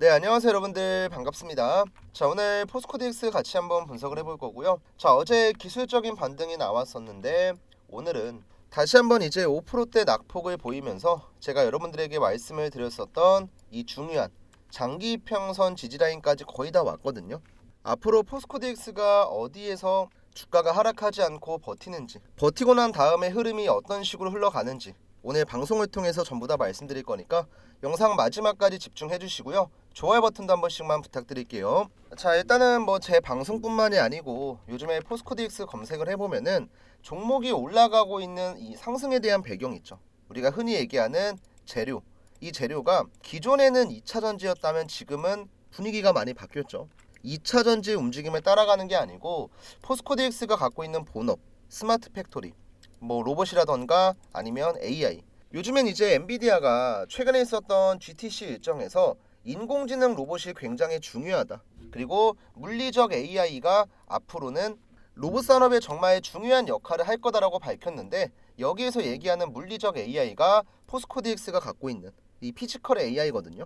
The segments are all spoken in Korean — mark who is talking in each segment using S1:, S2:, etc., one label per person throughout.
S1: 네 안녕하세요 여러분들. 반갑습니다. 자 오늘 포스코 DX 같이 한번 분석을 해볼 거고요. 자 어제 기술적인 반등이 나왔었는데 오늘은 다시 한번 이제 5%대 낙폭을 보이면서 제가 여러분들에게 말씀을 드렸었던 이 중요한 장기 평선 지지라인까지 거의 다 왔거든요. 앞으로 포스코 DX가 어디에서 주가가 하락하지 않고 버티는지 버티고 난 다음에 흐름이 어떤 식으로 흘러가는지 오늘 방송을 통해서 전부 다 말씀드릴 거니까 영상 마지막까지 집중해 주시고요. 좋아요 버튼도 한 번씩만 부탁드릴게요. 자, 일단은 뭐 제 방송뿐만이 아니고 요즘에 포스코DX 검색을 해보면은 종목이 올라가고 있는 이 상승에 대한 배경이 있죠. 우리가 흔히 얘기하는 재료. 이 재료가 기존에는 2차 전지였다면 지금은 분위기가 많이 바뀌었죠. 2차 전지 움직임을 따라가는 게 아니고 포스코DX가 갖고 있는 본업, 스마트 팩토리, 뭐 로봇이라던가 아니면 AI 요즘엔 이제 엔비디아가 최근에 있었던 GTC 일정에서 인공지능 로봇이 굉장히 중요하다. 그리고 물리적 AI가 앞으로는 로봇 산업에 정말 중요한 역할을 할 거다라고 밝혔는데 여기에서 얘기하는 물리적 AI가 포스코 DX가 갖고 있는 이 피지컬 AI거든요.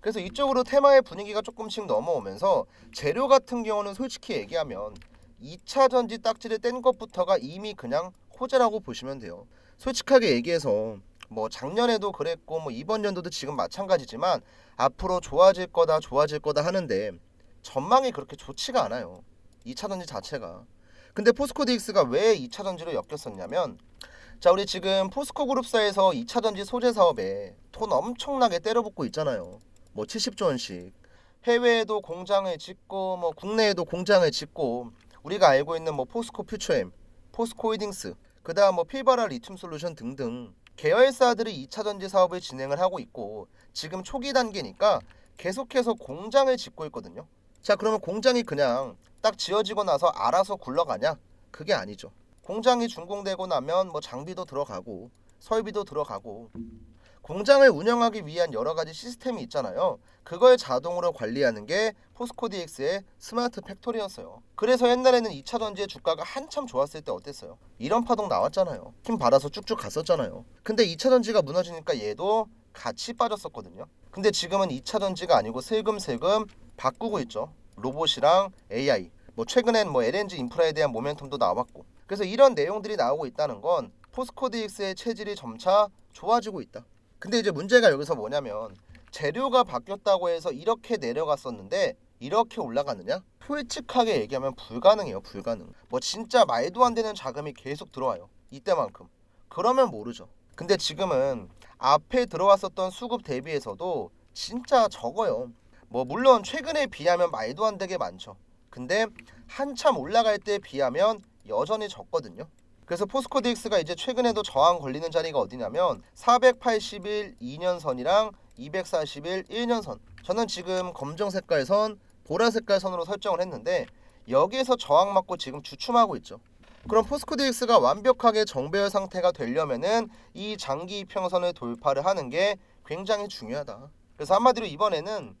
S1: 그래서 이쪽으로 테마의 분위기가 조금씩 넘어오면서 재료 같은 경우는 솔직히 얘기하면 2차 전지 딱지를 뗀 것부터가 이미 그냥 호재라고 보시면 돼요. 솔직하게 얘기해서 뭐 작년에도 그랬고 뭐 이번 연도도 지금 마찬가지지만 앞으로 좋아질 거다 좋아질 거다 하는데 전망이 그렇게 좋지가 않아요. 2차 전지 자체가. 근데 포스코 DX가 왜 2차 전지로 엮였었냐면 자 우리 지금 포스코 그룹사에서 2차 전지 소재 사업에 돈 엄청나게 때려붓고 있잖아요. 뭐 70조 원씩 해외에도 공장을 짓고 뭐 국내에도 공장을 짓고 우리가 알고 있는 뭐 포스코 퓨처엠, 포스코 홀딩스, 그 다음 뭐 필바라 리튬 솔루션 등등 계열사들이 2차 전지 사업을 진행을 하고 있고 지금 초기 단계니까 계속해서 공장을 짓고 있거든요. 자, 그러면 공장이 그냥 딱 지어지고 나서 알아서 굴러가냐? 그게 아니죠. 공장이 준공되고 나면 뭐 장비도 들어가고 설비도 들어가고 공장을 운영하기 위한 여러 가지 시스템이 있잖아요. 그걸 자동으로 관리하는 게 포스코 DX의 스마트 팩토리였어요. 그래서 옛날에는 2차 전지의 주가가 한참 좋았을 때 어땠어요? 이런 파동 나왔잖아요. 힘 받아서 쭉쭉 갔었잖아요. 근데 2차 전지가 무너지니까 얘도 같이 빠졌었거든요. 근데 지금은 2차 전지가 아니고 슬금슬금 바꾸고 있죠. 로봇이랑 AI. 뭐 최근엔 뭐 LNG 인프라에 대한 모멘텀도 나왔고. 그래서 이런 내용들이 나오고 있다는 건 포스코 DX의 체질이 점차 좋아지고 있다. 근데 이제 문제가 여기서 뭐냐면 재료가 바뀌었다고 해서 이렇게 내려갔었는데 이렇게 올라가느냐? 솔직하게 얘기하면 불가능해요, 불가능. 뭐 진짜 말도 안 되는 자금이 계속 들어와요. 이때만큼. 그러면 모르죠. 근데 지금은 앞에 들어왔었던 수급 대비해서도 진짜 적어요. 뭐 물론 최근에 비하면 말도 안 되게 많죠. 근데 한참 올라갈 때 비하면 여전히 적거든요. 그래서 포스코 DX가 이제 최근에도 저항 걸리는 자리가 어디냐면 481 2년선이랑 241 1년선. 저는 지금 검정 색깔 선, 보라 색깔 선으로 설정을 했는데 여기에서 저항 맞고 지금 주춤하고 있죠. 그럼 포스코 DX가 완벽하게 정배열 상태가 되려면은 이 장기 이평선을 돌파를 하는 게 굉장히 중요하다. 그래서 한마디로 이번에는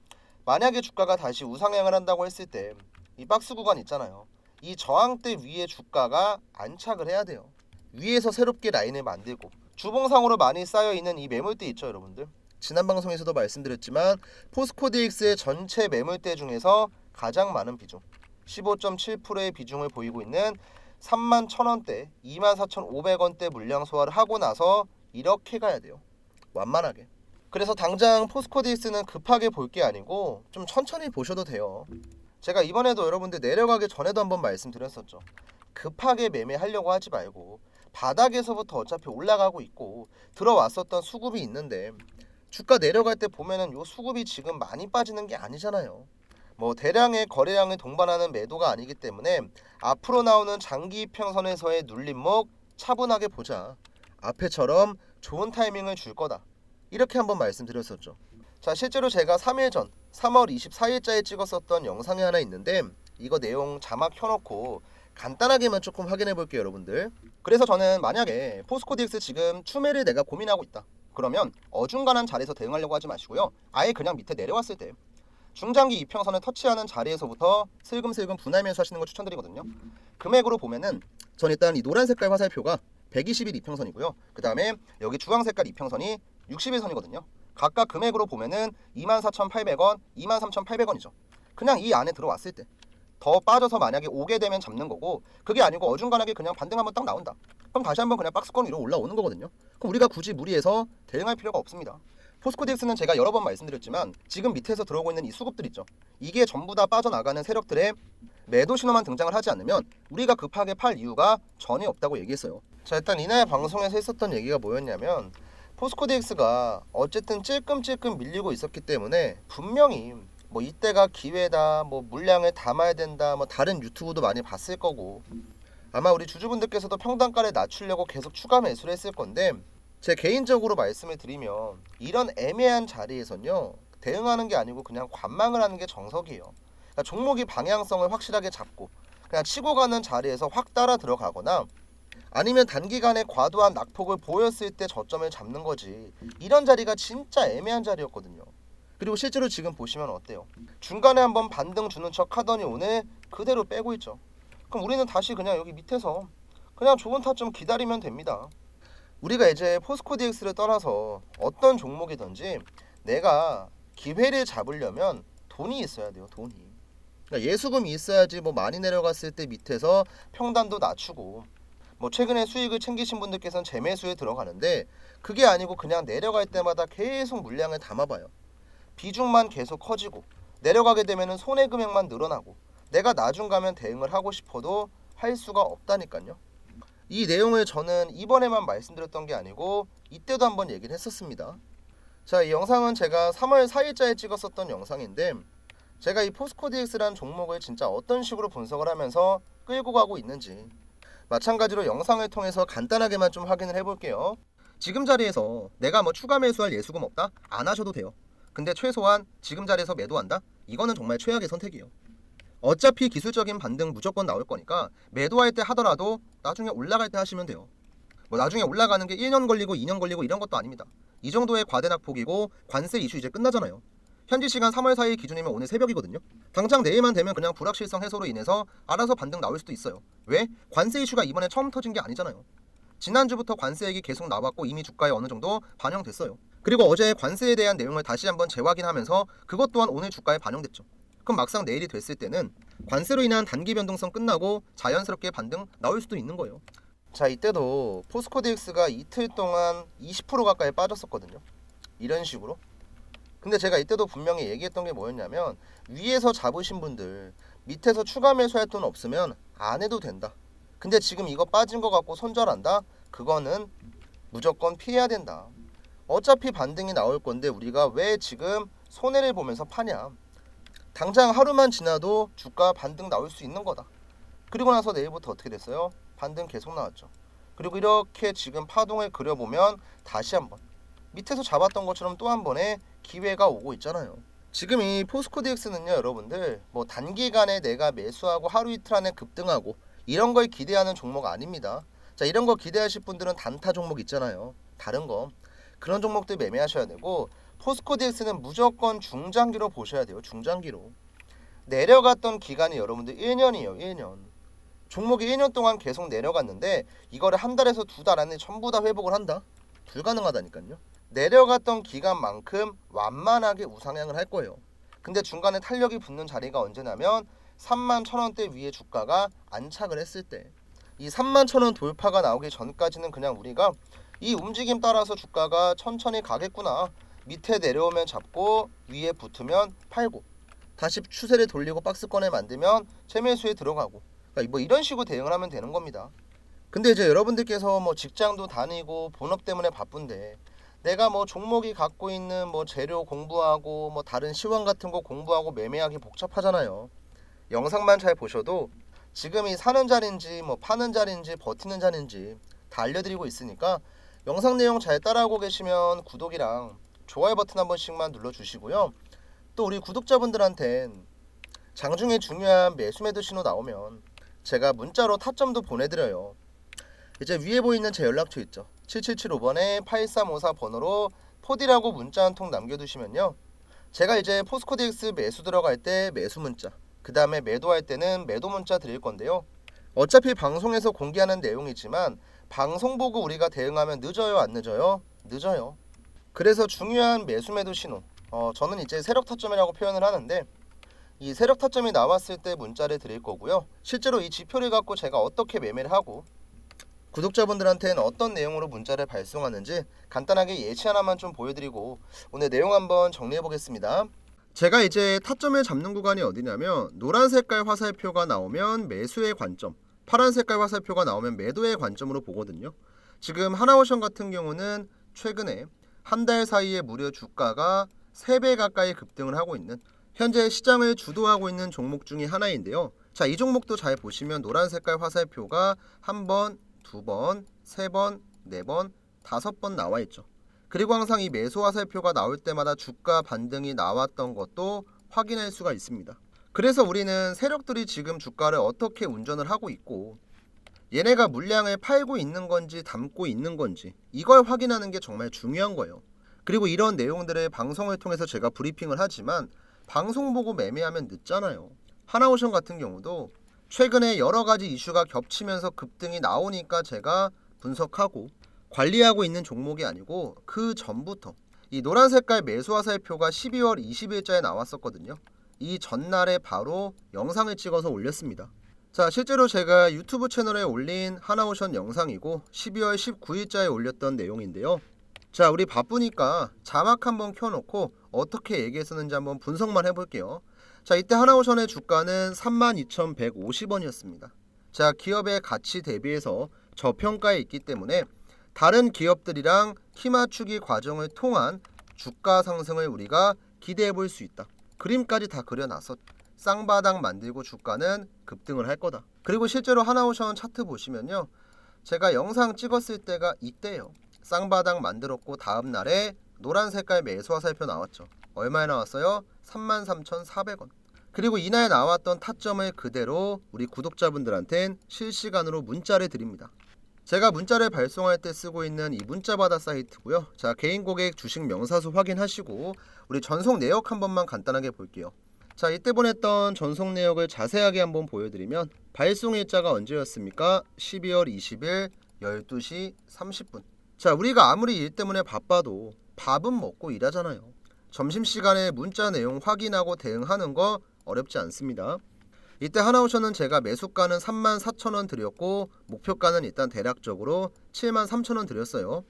S1: 만약에 주가가 다시 우상향을 한다고 했을 때 이 박스 구간 있잖아요. 이 저항대 위에 주가가 안착을 해야 돼요. 위에서 새롭게 라인을 만들고 주봉상으로 많이 쌓여 있는 이 매물대 있죠, 여러분들. 지난 방송에서도 말씀드렸지만 포스코 DX의 전체 매물대 중에서 가장 많은 비중 15.7%의 비중을 보이고 있는 3만 1,000원대, 2만 4,500원대 물량 소화를 하고 나서 이렇게 가야 돼요. 완만하게. 그래서 당장 포스코 DX는 급하게 볼 게 아니고 좀 천천히 보셔도 돼요. 제가 이번에도 여러분들 내려가기 전에도 한번 말씀드렸었죠. 급하게 매매하려고 하지 말고 바닥에서부터 어차피 올라가고 있고 들어왔었던 수급이 있는데 주가 내려갈 때 보면은 요 수급이 지금 많이 빠지는 게 아니잖아요. 뭐 대량의 거래량을 동반하는 매도가 아니기 때문에 앞으로 나오는 장기 평선에서의 눌림목 차분하게 보자. 앞에처럼 좋은 타이밍을 줄 거다. 이렇게 한번 말씀드렸었죠. 자, 실제로 제가 3일 전 3월 24일자에 찍었었던 영상이 하나 있는데 이거 내용 자막 켜놓고 간단하게만 조금 확인해 볼게요, 여러분들. 그래서 저는 만약에 포스코 DX 지금 추매를 내가 고민하고 있다. 그러면 어중간한 자리에서 대응하려고 하지 마시고요. 아예 그냥 밑에 내려왔을 때 중장기 이평선을 터치하는 자리에서부터 슬금슬금 분할매수 하시는 걸 추천드리거든요. 금액으로 보면은 전 일단 이 노란 색깔 화살표가 120일 이평선이고요. 그 다음에 여기 주황 색깔 이평선이 60일선이거든요. 각각 금액으로 보면은 24,800원, 23,800원이죠. 그냥 이 안에 들어왔을 때 더 빠져서 만약에 오게 되면 잡는 거고 그게 아니고 어중간하게 그냥 반등 한번 딱 나온다. 그럼 다시 한번 그냥 박스권 위로 올라오는 거거든요. 그럼 우리가 굳이 무리해서 대응할 필요가 없습니다. 포스코덱스는 제가 여러 번 말씀드렸지만 지금 밑에서 들어오고 있는 이 수급들 있죠. 이게 전부 다 빠져나가는 세력들의 매도 신호만 등장을 하지 않으면 우리가 급하게 팔 이유가 전혀 없다고 얘기했어요. 자 일단 이날 방송에서 했었던 얘기가 뭐였냐면 포스코덱스가 어쨌든 찔끔찔끔 밀리고 있었기 때문에 분명히 뭐 이때가 기회다 뭐 물량을 담아야 된다 뭐 다른 유튜브도 많이 봤을 거고 아마 우리 주주분들께서도 평단가를 낮추려고 계속 추가 매수를 했을 건데 제 개인적으로 말씀을 드리면 이런 애매한 자리에선요 대응하는 게 아니고 그냥 관망을 하는 게 정석이에요. 그러니까 종목이 방향성을 확실하게 잡고 그냥 치고 가는 자리에서 확 따라 들어가거나 아니면 단기간에 과도한 낙폭을 보였을 때 저점을 잡는 거지 이런 자리가 진짜 애매한 자리였거든요. 그리고 실제로 지금 보시면 어때요? 중간에 한번 반등 주는 척 하더니 오늘 그대로 빼고 있죠. 그럼 우리는 다시 그냥 여기 밑에서 그냥 좋은 타점 기다리면 됩니다. 우리가 이제 포스코 DX를 떠나서 어떤 종목이든지 내가 기회를 잡으려면 돈이 있어야 돼요. 돈이. 그러니까 예수금이 있어야지 뭐 많이 내려갔을 때 밑에서 평단도 낮추고 뭐 최근에 수익을 챙기신 분들께서는 재매수에 들어가는데 그게 아니고 그냥 내려갈 때마다 계속 물량을 담아봐요. 비중만 계속 커지고 내려가게 되면은 손해 금액만 늘어나고 내가 나중 가면 대응을 하고 싶어도 할 수가 없다니까요. 이 내용을 저는 이번에만 말씀드렸던 게 아니고 이때도 한번 얘기를 했었습니다. 자, 이 영상은 제가 3월 4일자에 찍었었던 영상인데 제가 이 포스코 DX라는 종목을 진짜 어떤 식으로 분석을 하면서 끌고 가고 있는지 마찬가지로 영상을 통해서 간단하게만 좀 확인을 해볼게요. 지금 자리에서 내가 뭐 추가 매수할 예수금 없다? 안 하셔도 돼요. 근데 최소한 지금 자리에서 매도한다? 이거는 정말 최악의 선택이에요. 어차피 기술적인 반등 무조건 나올 거니까 매도할 때 하더라도 나중에 올라갈 때 하시면 돼요. 뭐 나중에 올라가는 게 1년 걸리고 2년 걸리고 이런 것도 아닙니다. 이 정도의 과대 낙폭이고 관세 이슈 이제 끝나잖아요. 현지 시간 3월 4일 기준이면 오늘 새벽이거든요. 당장 내일만 되면 그냥 불확실성 해소로 인해서 알아서 반등 나올 수도 있어요. 왜? 관세 이슈가 이번에 처음 터진 게 아니잖아요. 지난주부터 관세액이 계속 나왔고 이미 주가에 어느 정도 반영됐어요. 그리고 어제 관세에 대한 내용을 다시 한번 재확인하면서 그것 또한 오늘 주가에 반영됐죠. 그럼 막상 내일이 됐을 때는 관세로 인한 단기 변동성 끝나고 자연스럽게 반등 나올 수도 있는 거예요. 자 이때도 포스코 DX가 이틀 동안 20% 가까이 빠졌었거든요. 이런 식으로. 근데 제가 이때도 분명히 얘기했던 게 뭐였냐면 위에서 잡으신 분들 밑에서 추가 매수할 돈 없으면 안 해도 된다. 근데 지금 이거 빠진 거 갖고 손절한다? 그거는 무조건 피해야 된다. 어차피 반등이 나올 건데 우리가 왜 지금 손해를 보면서 파냐? 당장 하루만 지나도 주가 반등 나올 수 있는 거다. 그리고 나서 내일부터 어떻게 됐어요? 반등 계속 나왔죠. 그리고 이렇게 지금 파동을 그려보면 다시 한번 밑에서 잡았던 것처럼 또 한 번의 기회가 오고 있잖아요. 지금 이 포스코 DX는요, 여러분들 뭐 단기간에 내가 매수하고 하루 이틀 안에 급등하고 이런 걸 기대하는 종목 아닙니다. 자, 이런 거 기대하실 분들은 단타 종목 있잖아요. 다른 거 그런 종목들 매매하셔야 되고 포스코 DX는 무조건 중장기로 보셔야 돼요. 중장기로. 내려갔던 기간이 여러분들 1년이에요. 1년. 종목이 1년 동안 계속 내려갔는데 이거를 한 달에서 두 달 안에 전부 다 회복을 한다? 불가능하다니까요. 내려갔던 기간만큼 완만하게 우상향을 할 거예요. 근데 중간에 탄력이 붙는 자리가 언제냐면 3만 천 원대 위에 주가가 안착을 했을 때. 이 3만 천원 돌파가 나오기 전까지는 그냥 우리가 이 움직임 따라서 주가가 천천히 가겠구나. 밑에 내려오면 잡고 위에 붙으면 팔고 다시 추세를 돌리고 박스권을 만들면 재매수에 들어가고 그러니까 뭐 이런 식으로 대응을 하면 되는 겁니다. 근데 이제 여러분들께서 뭐 직장도 다니고 본업 때문에 바쁜데 내가 뭐 종목이 갖고 있는 뭐 재료 공부하고 뭐 다른 시황 같은 거 공부하고 매매하기 복잡하잖아요. 영상만 잘 보셔도 지금 이 사는 자리인지 뭐 파는 자리인지 버티는 자리인지 다 알려드리고 있으니까 영상 내용 잘 따라하고 계시면 구독이랑 좋아요 버튼 한 번씩만 눌러주시고요. 또 우리 구독자분들한텐 장중에 중요한 매수 매도 신호 나오면 제가 문자로 타점도 보내드려요. 이제 위에 보이는 제 연락처 있죠. 7775번에 8354 번호로 포디라고 문자 한 통 남겨두시면요. 제가 이제 포스코 DX 매수 들어갈 때 매수 문자, 그 다음에 매도할 때는 매도 문자 드릴 건데요. 어차피 방송에서 공개하는 내용이지만 방송 보고 우리가 대응하면 늦어요, 안 늦어요? 늦어요. 그래서 중요한 매수 매도 신호. 어, 저는 이제 세력 타점이라고 표현을 하는데 이 세력 타점이 나왔을 때 문자를 드릴 거고요. 실제로 이 지표를 갖고 제가 어떻게 매매를 하고 구독자분들한테는 어떤 내용으로 문자를 발송하는지 간단하게 예시 하나만 좀 보여드리고 오늘 내용 한번 정리해 보겠습니다. 제가 이제 타점을 잡는 구간이 어디냐면 노란 색깔 화살표가 나오면 매수의 관점, 파란 색깔 화살표가 나오면 매도의 관점으로 보거든요. 지금 하나오션 같은 경우는 최근에 한 달 사이에 무려 주가가 3배 가까이 급등을 하고 있는 현재 시장을 주도하고 있는 종목 중의 하나인데요. 자, 이 종목도 잘 보시면 노란 색깔 화살표가 한 번, 두 번, 세 번, 네 번, 다섯 번 나와 있죠. 그리고 항상 이 매수 화살표가 나올 때마다 주가 반등이 나왔던 것도 확인할 수가 있습니다. 그래서 우리는 세력들이 지금 주가를 어떻게 운전을 하고 있고 얘네가 물량을 팔고 있는 건지 담고 있는 건지 이걸 확인하는 게 정말 중요한 거예요. 그리고 이런 내용들을 방송을 통해서 제가 브리핑을 하지만 방송 보고 매매하면 늦잖아요. 하나오션 같은 경우도 최근에 여러 가지 이슈가 겹치면서 급등이 나오니까 제가 분석하고 관리하고 있는 종목이 아니고 그 전부터 이 노란 색깔 매수 화살표가 12월 20일자에 나왔었거든요. 이 전날에 바로 영상을 찍어서 올렸습니다. 자, 실제로 제가 유튜브 채널에 올린 하나오션 영상이고 12월 19일자에 올렸던 내용인데요. 자, 우리 바쁘니까 자막 한번 켜놓고 어떻게 얘기했었는지 한번 분석만 해볼게요. 자, 이때 하나오션의 주가는 32,150원이었습니다. 자, 기업의 가치 대비해서 저평가에 있기 때문에 다른 기업들이랑 키 맞추기 과정을 통한 주가 상승을 우리가 기대해 볼 수 있다. 그림까지 다 그려놨어. 쌍바닥 만들고 주가는 급등을 할 거다. 그리고 실제로 하나오션 차트 보시면요. 제가 영상 찍었을 때가 이때요. 쌍바닥 만들었고 다음 날에 노란 색깔 매수 화살표 나왔죠. 얼마에 나왔어요? 33,400원. 그리고 이날 나왔던 타점을 그대로 우리 구독자분들한텐 실시간으로 문자를 드립니다. 제가 문자를 발송할 때 쓰고 있는 이 문자바다 사이트고요. 자, 개인 고객 주식 명사수 확인하시고 우리 전송 내역 한 번만 간단하게 볼게요. 자, 이때 보냈던 전송 내역을 자세하게 한번 보여드리면 발송 일자가 언제였습니까? 12월 20일 12시 30분. 자, 우리가 아무리 일 때문에 바빠도 밥은 먹고 일하잖아요. 점심시간에 문자 내용 확인하고 대응하는 거 어렵지 않습니다. 이때 하나오션은 제가 매수가는 3만 4천 원 드렸고 목표가는 일단 대략적으로 7만 3천 원 드렸어요.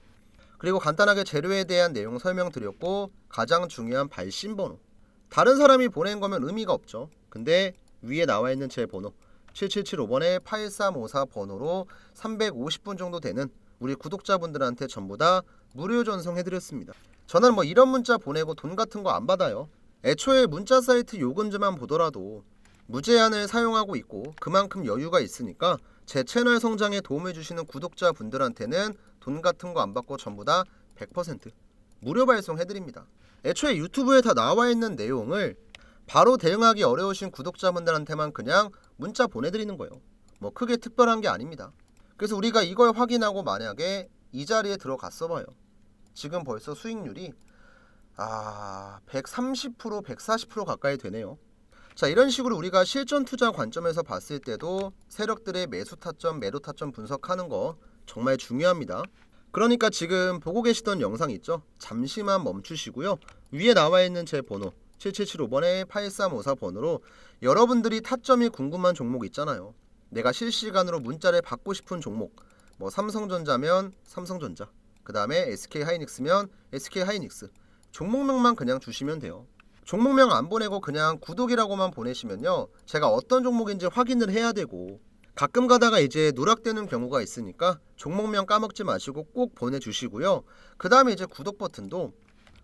S1: 그리고 간단하게 재료에 대한 내용 설명드렸고 가장 중요한 발신 번호. 다른 사람이 보낸 거면 의미가 없죠. 근데 위에 나와 있는 제 번호 7775번에 8354 번호로 350분 정도 되는 우리 구독자분들한테 전부 다 무료 전송해드렸습니다. 저는 뭐 이런 문자 보내고 돈 같은 거 안 받아요. 애초에 문자 사이트 요금제만 보더라도 무제한을 사용하고 있고 그만큼 여유가 있으니까 제 채널 성장에 도움을 주시는 구독자 분들한테는 돈 같은 거 안 받고 전부 다 100% 무료 발송해드립니다. 애초에 유튜브에 다 나와 있는 내용을 바로 대응하기 어려우신 구독자분들한테만 그냥 문자 보내드리는 거예요. 뭐 크게 특별한 게 아닙니다. 그래서 우리가 이걸 확인하고 만약에 이 자리에 들어갔어 봐요. 지금 벌써 수익률이 아 130% 140% 가까이 되네요. 자 이런 식으로 우리가 실전 투자 관점에서 봤을 때도 세력들의 매수 타점, 매도 타점 분석하는 거 정말 중요합니다. 그러니까 지금 보고 계시던 영상 있죠? 잠시만 멈추시고요. 위에 나와 있는 제 번호 7775번에 8354 번호로 여러분들이 타점이 궁금한 종목 있잖아요. 내가 실시간으로 문자를 받고 싶은 종목 뭐 삼성전자면 삼성전자 그 다음에 SK하이닉스면 SK하이닉스 종목명만 그냥 주시면 돼요. 종목명 안 보내고 그냥 구독이라고만 보내시면요. 제가 어떤 종목인지 확인을 해야 되고 가끔 가다가 이제 누락되는 경우가 있으니까 종목명 까먹지 마시고 꼭 보내주시고요. 그 다음에 이제 구독 버튼도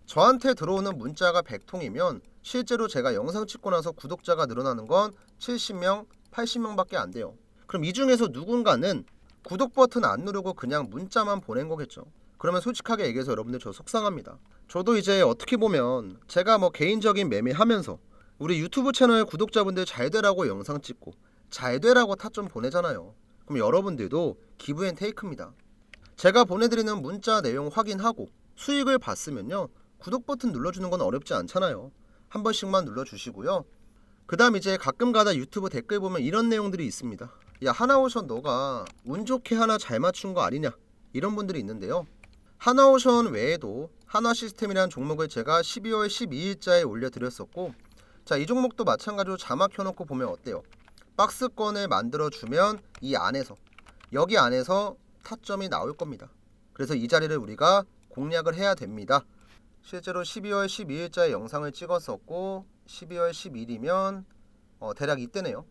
S1: 저한테 들어오는 문자가 100통이면 실제로 제가 영상 찍고 나서 구독자가 늘어나는 건 70명, 80명밖에 안 돼요. 그럼 이 중에서 누군가는 구독 버튼 안 누르고 그냥 문자만 보낸 거겠죠. 그러면 솔직하게 얘기해서 여러분들 저 속상합니다. 저도 이제 어떻게 보면 제가 뭐 개인적인 매매하면서 우리 유튜브 채널 구독자분들 잘 되라고 영상 찍고 잘 되라고 타점 보내잖아요. 그럼 여러분들도 기브앤 테이크입니다. 제가 보내드리는 문자 내용 확인하고 수익을 봤으면요. 구독 버튼 눌러주는 건 어렵지 않잖아요. 한 번씩만 눌러주시고요. 그 다음 이제 가끔 가다 유튜브 댓글 보면 이런 내용들이 있습니다. 야 하나오션 너가 운 좋게 하나 잘 맞춘 거 아니냐 이런 분들이 있는데요. 하나오션 외에도 한화 시스템이라는 종목을 제가 12월 12일자에 올려드렸었고 자 이 종목도 마찬가지로 자막 켜놓고 보면 어때요? 박스권을 만들어 주면 이 안에서 여기 안에서 타점이 나올 겁니다. 그래서 이 자리를 우리가 공략을 해야 됩니다. 실제로 12월 12일자에 영상을 찍었었고 12월 10일이면 어, 대략 이때네요.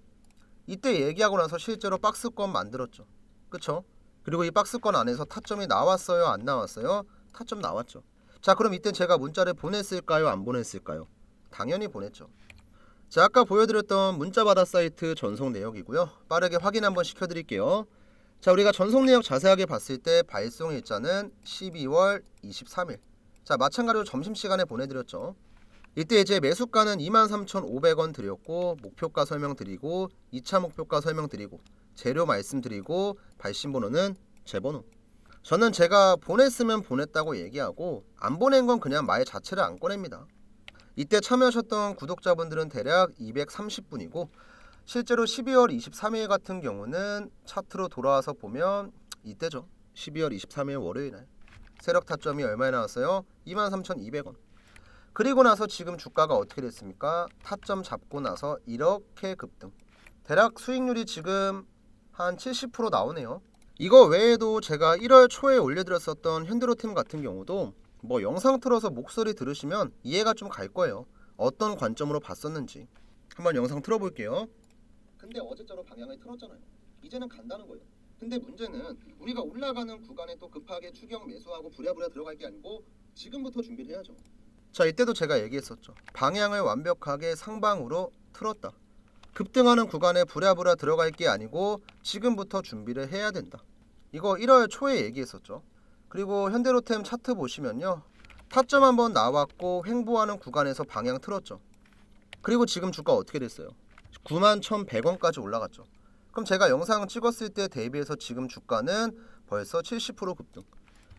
S1: 이때 얘기하고 나서 실제로 박스권 만들었죠. 그쵸? 그리고 이 박스권 안에서 타점이 나왔어요? 안 나왔어요? 타점 나왔죠. 자 그럼 이때 제가 문자를 보냈을까요? 안 보냈을까요? 당연히 보냈죠. 자 아까 보여드렸던 문자 받아 사이트 전송 내역이고요. 빠르게 확인 한번 시켜드릴게요. 자 우리가 전송 내역 자세하게 봤을 때 발송 일자는 12월 23일. 자 마찬가지로 점심시간에 보내드렸죠. 이때 이제 매수가는 23,500원 드렸고 목표가 설명드리고 2차 목표가 설명드리고 재료 말씀드리고 발신 번호는 제 번호. 저는 제가 보냈으면 보냈다고 얘기하고 안 보낸 건 그냥 말 자체를 안 꺼냅니다. 이때 참여하셨던 구독자분들은 대략 230분이고 실제로 12월 23일 같은 경우는 차트로 돌아와서 보면 이때죠. 12월 23일 월요일 날 세력 타점이 얼마에 나왔어요? 23,200원. 그리고 나서 지금 주가가 어떻게 됐습니까? 타점 잡고 나서 이렇게 급등. 대략 수익률이 지금 한 70% 나오네요. 이거 외에도 제가 1월 초에 올려드렸었던 현대로템 같은 경우도 뭐 영상 틀어서 목소리 들으시면 이해가 좀 갈 거예요. 어떤 관점으로 봤었는지. 한번 영상 틀어볼게요. 근데 어제처럼 방향을 틀었잖아요. 이제는 간다는 거예요. 근데 문제는 우리가 올라가는 구간에 또 급하게 추격 매수하고 부랴부랴 들어갈 게 아니고 지금부터 준비를 해야죠. 자 이때도 제가 얘기했었죠. 방향을 완벽하게 상방으로 틀었다. 급등하는 구간에 부랴부랴 들어갈 게 아니고 지금부터 준비를 해야 된다. 이거 1월 초에 얘기했었죠. 그리고 현대로템 차트 보시면요. 타점 한번 나왔고 횡보하는 구간에서 방향 틀었죠. 그리고 지금 주가 어떻게 됐어요? 91,100원까지 올라갔죠. 그럼 제가 영상 찍었을 때 대비해서 지금 주가는 벌써 70% 급등.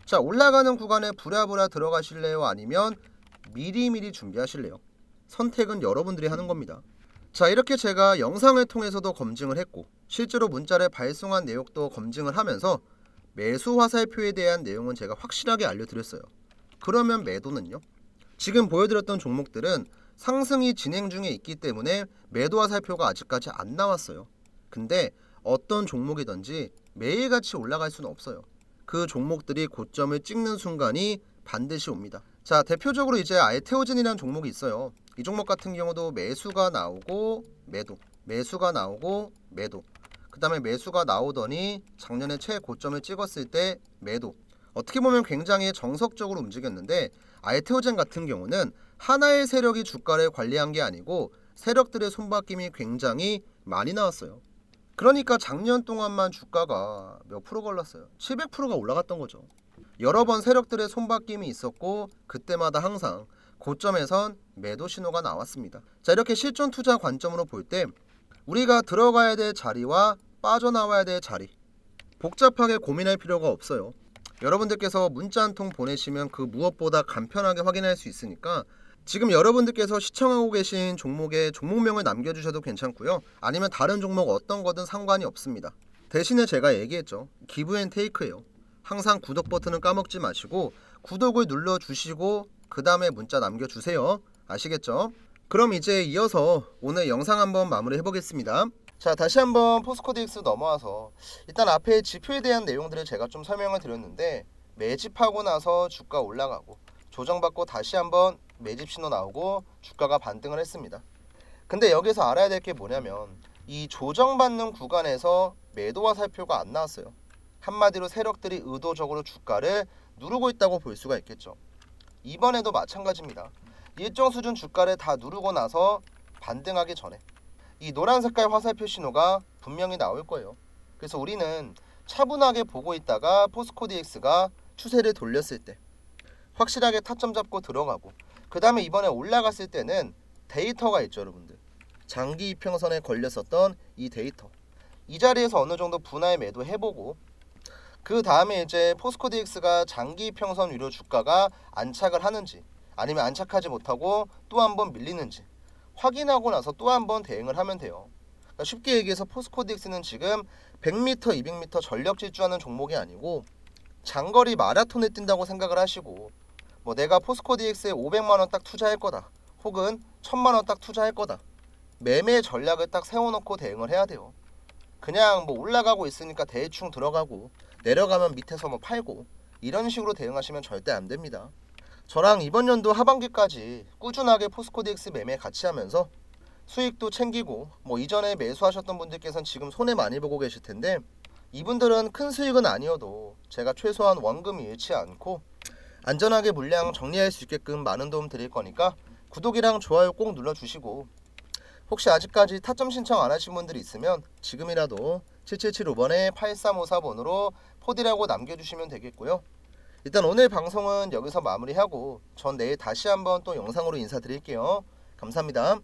S1: 자 올라가는 구간에 부랴부랴 들어가실래요? 아니면 미리미리 준비하실래요? 선택은 여러분들이 하는 겁니다. 자 이렇게 제가 영상을 통해서도 검증을 했고 실제로 문자를 발송한 내역도 검증을 하면서 매수 화살표에 대한 내용은 제가 확실하게 알려드렸어요. 그러면 매도는요? 지금 보여드렸던 종목들은 상승이 진행 중에 있기 때문에 매도 화살표가 아직까지 안 나왔어요. 근데 어떤 종목이든지 매일같이 올라갈 수는 없어요. 그 종목들이 고점을 찍는 순간이 반드시 옵니다. 자 대표적으로 이제 알테오젠이라는 종목이 있어요. 이 종목 같은 경우도 매수가 나오고 매도, 매수가 나오고 매도. 그 다음에 매수가 나오더니 작년에 최고점을 찍었을 때 매도. 어떻게 보면 굉장히 정석적으로 움직였는데 알테오젠 같은 경우는 하나의 세력이 주가를 관리한 게 아니고 세력들의 손바뀜이 굉장히 많이 나왔어요. 그러니까 작년 동안만 주가가 몇 프로 걸렸어요? 700%가 올라갔던 거죠. 여러 번 세력들의 손바뀜이 있었고 그때마다 항상 고점에선 매도 신호가 나왔습니다. 자 이렇게 실전 투자 관점으로 볼 때 우리가 들어가야 될 자리와 빠져나와야 될 자리 복잡하게 고민할 필요가 없어요. 여러분들께서 문자 한 통 보내시면 그 무엇보다 간편하게 확인할 수 있으니까 지금 여러분들께서 시청하고 계신 종목의 종목명을 남겨주셔도 괜찮고요. 아니면 다른 종목 어떤 거든 상관이 없습니다. 대신에 제가 얘기했죠. 기브 앤 테이크예요. 항상 구독 버튼은 까먹지 마시고 구독을 눌러 주시고 그 다음에 문자 남겨주세요. 아시겠죠? 그럼 이제 이어서 오늘 영상 한번 마무리 해보겠습니다. 자 다시 한번 포스코DX 넘어와서 일단 앞에 지표에 대한 내용들을 제가 좀 설명을 드렸는데 매집하고 나서 주가 올라가고 조정받고 다시 한번 매집 신호 나오고 주가가 반등을 했습니다. 근데 여기서 알아야 될 게 뭐냐면 이 조정받는 구간에서 매도와 살표가 안 나왔어요. 한마디로 세력들이 의도적으로 주가를 누르고 있다고 볼 수가 있겠죠. 이번에도 마찬가지입니다. 일정 수준 주가를 다 누르고 나서 반등하기 전에 이 노란 색깔 화살표 신호가 분명히 나올 거예요. 그래서 우리는 차분하게 보고 있다가 포스코DX가 추세를 돌렸을 때 확실하게 타점 잡고 들어가고 그 다음에 이번에 올라갔을 때는 데이터가 있죠 여러분들 장기 이평선에 걸렸었던 이 데이터 이 자리에서 어느 정도 분할 매도 해보고 그 다음에 이제 포스코DX가 장기 이평선 위로 주가가 안착을 하는지 아니면 안착하지 못하고 또 한 번 밀리는지 확인하고 나서 또 한 번 대응을 하면 돼요. 그러니까 쉽게 얘기해서 포스코DX는 지금 100m, 200m 전력 질주하는 종목이 아니고 장거리 마라톤을 뛴다고 생각을 하시고 뭐 내가 포스코 DX에 500만 원 딱 투자할 거다. 혹은 1000만 원 딱 투자할 거다. 매매 전략을 딱 세워놓고 대응을 해야 돼요. 그냥 뭐 올라가고 있으니까 대충 들어가고 내려가면 밑에서 뭐 팔고 이런 식으로 대응하시면 절대 안 됩니다. 저랑 이번 연도 하반기까지 꾸준하게 포스코 DX 매매 같이 하면서 수익도 챙기고 뭐 이전에 매수하셨던 분들께서는 지금 손해 많이 보고 계실 텐데 이분들은 큰 수익은 아니어도 제가 최소한 원금이 잃지 않고 안전하게 물량 정리할 수 있게끔 많은 도움 드릴 거니까 구독이랑 좋아요 꼭 눌러주시고 혹시 아직까지 타점 신청 안 하신 분들이 있으면 지금이라도 7775번에 8354번으로 포디라고 남겨주시면 되겠고요. 일단 오늘 방송은 여기서 마무리하고 전 내일 다시 한번 또 영상으로 인사드릴게요. 감사합니다.